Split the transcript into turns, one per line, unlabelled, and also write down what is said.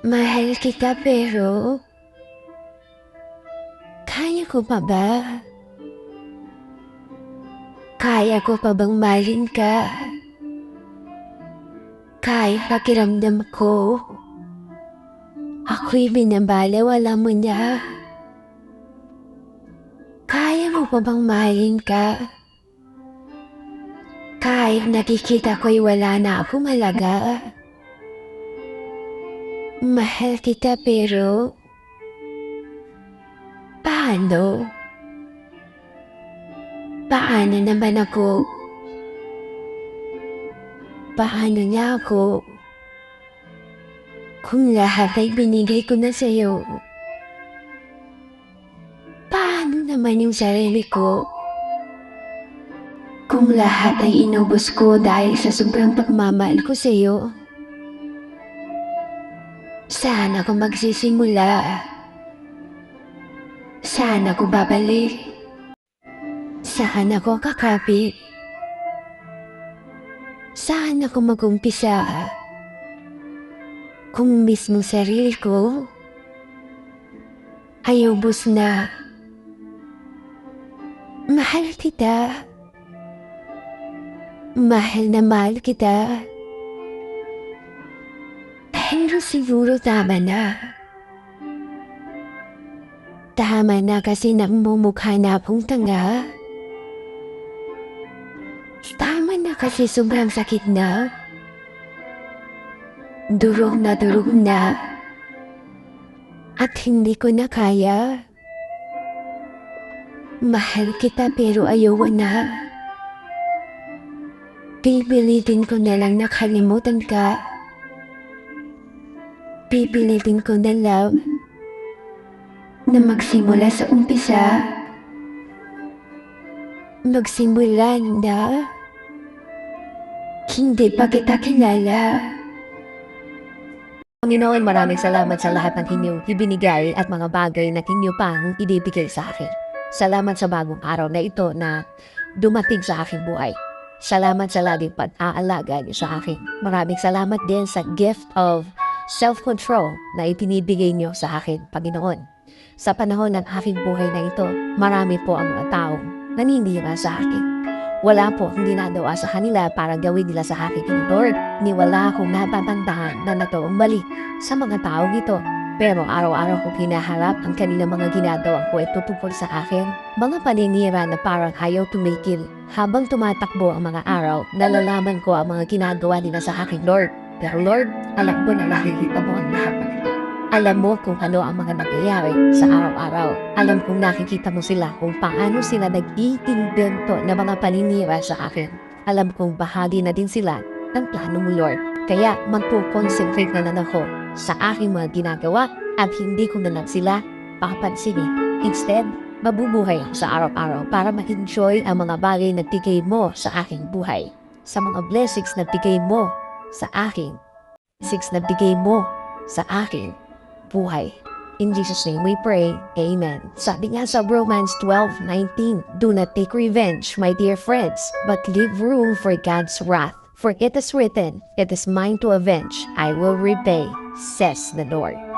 Mahal kita pero... Kaya ko pa ba? Kaya ko pa bang mahalin ka? Kaya pakiramdam ko. Ako'y binabalaw, alam mo niya. Kaya mo pa bang mahalin ka? Kahit nakikita ko'y wala na akong malaga. Mahal kita pero... Paano? Paano naman ako? Paano niya ako? Kung lahat ay binigay ko na sa'yo. Paano naman yung sarili ko? Kung lahat ay inubos ko dahil sa sobrang pagmamahal ko sa'yo. Saan ako magsisimula? Saan ako babalik? Saan ako kakapit? Saan ako mag-umpisa? Kung mismo sarili ko ay ubos na. Mahal kita. Mahal na mahal kita. Siguro tama na. Tama na kasi namumukha na akong tanga. Tama na kasi sobrang sakit na. Durog na durog na. At hindi ko na kaya. Mahal kita pero ayaw na. Pipilitin ko na lang nakalimutan ka. Pipilitin ko na lang na magsimula sa umpisa. Magsimula na. Hindi pa kita kilala.
Panginoon, maraming salamat sa lahat ng inyong ibinigay at mga bagay na inyo pang ibibigay sa akin. Salamat sa bagong araw na ito na dumating sa aking buhay. Salamat sa laging pag-aalaga niyo sa akin. Maraming salamat din sa gift of self-control na ipinibigay niyo sa akin, Panginoon. Sa panahon ng aking buhay na ito, marami po ang mga taong naninira sa akin. Wala po akong ginagawa sa kanila para gawin nila sa akin yung Lord. Ni wala akong napapantahan na natoong mali sa mga taong ito. Pero araw-araw ko hinaharap ang kanilang mga ginagawa ko ay tutungkol sa akin. Mga paninira na parang ayaw tumigil. Habang tumatakbo ang mga araw, nalalaman ko ang mga ginagawa nila sa akin, Lord. Pero Lord, alam ko na nakikita mo ang lahat ng ito. Alam mo kung ano ang mga nangyayari sa araw-araw. Alam kong nakikita mo sila kung paano sila nag-iimbento ng mga paninira sa akin. Alam kong bahagi na din sila ng plano mo, Lord. Kaya magpo-concentrate na lang ako sa aking mga ginagawa at hindi ko na lang sila papansinin. Instead, mabubuhay ako sa araw-araw para ma-enjoy ang mga bagay na bigay mo sa aking buhay. Sa mga blessings na bigay mo sa aking. Six na bigay mo sa aking buhay. In Jesus' name we pray. Amen. Sabi nga sa Romans 12:19, Do not take revenge, my dear friends, but leave room for God's wrath. For it is written, It is mine to avenge, I will repay, says the Lord.